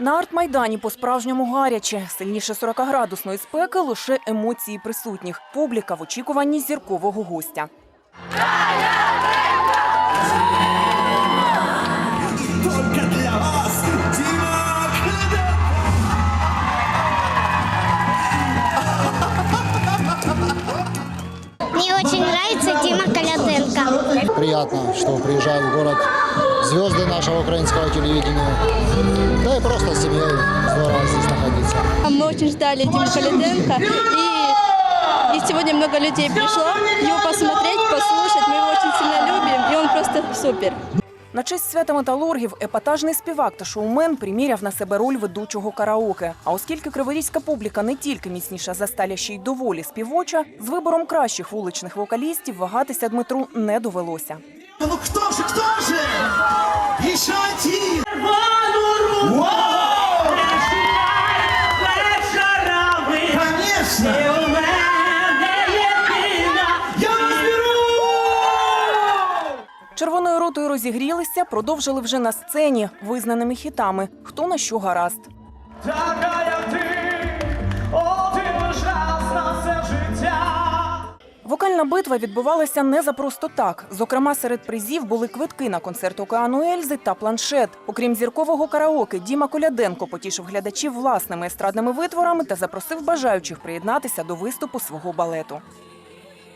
На артмайдані по-справжньому гаряче. Сильніше 40-градусної спеки лише емоції присутніх. Публіка в очікуванні зіркового гостя. Мне очень нравится Дима Коляденко. Приятно, что приезжают в город звезды нашего украинского телевидения. Да и просто с семьей здорово здесь находиться. Мы очень ждали Диму Калиденко, и, и сегодня много людей пришло его посмотреть, послушать. Мы его очень сильно любим, и он просто супер. На честь свята металургів епатажний співак та шоумен приміряв на себе роль ведучого караоке. А оскільки криворізька публіка не тільки міцніша за сталя, ще й доволі співоча, з вибором кращих вуличних вокалістів вагатися Дмитру не довелося. Ну кто же, кто же? Еще один. Вау! Конечно! Я! Червоною ротою розігрілися, продовжили вже на сцені визнаними хітами. Хто на що гаразд. Така Вокальна битва відбувалася не за просто так. Зокрема, серед призів були квитки на концерт Океану Ельзи та планшет. Окрім зіркового караоке, Діма Коляденко потішив глядачів власними естрадними витворами та запросив бажаючих приєднатися до виступу свого балету.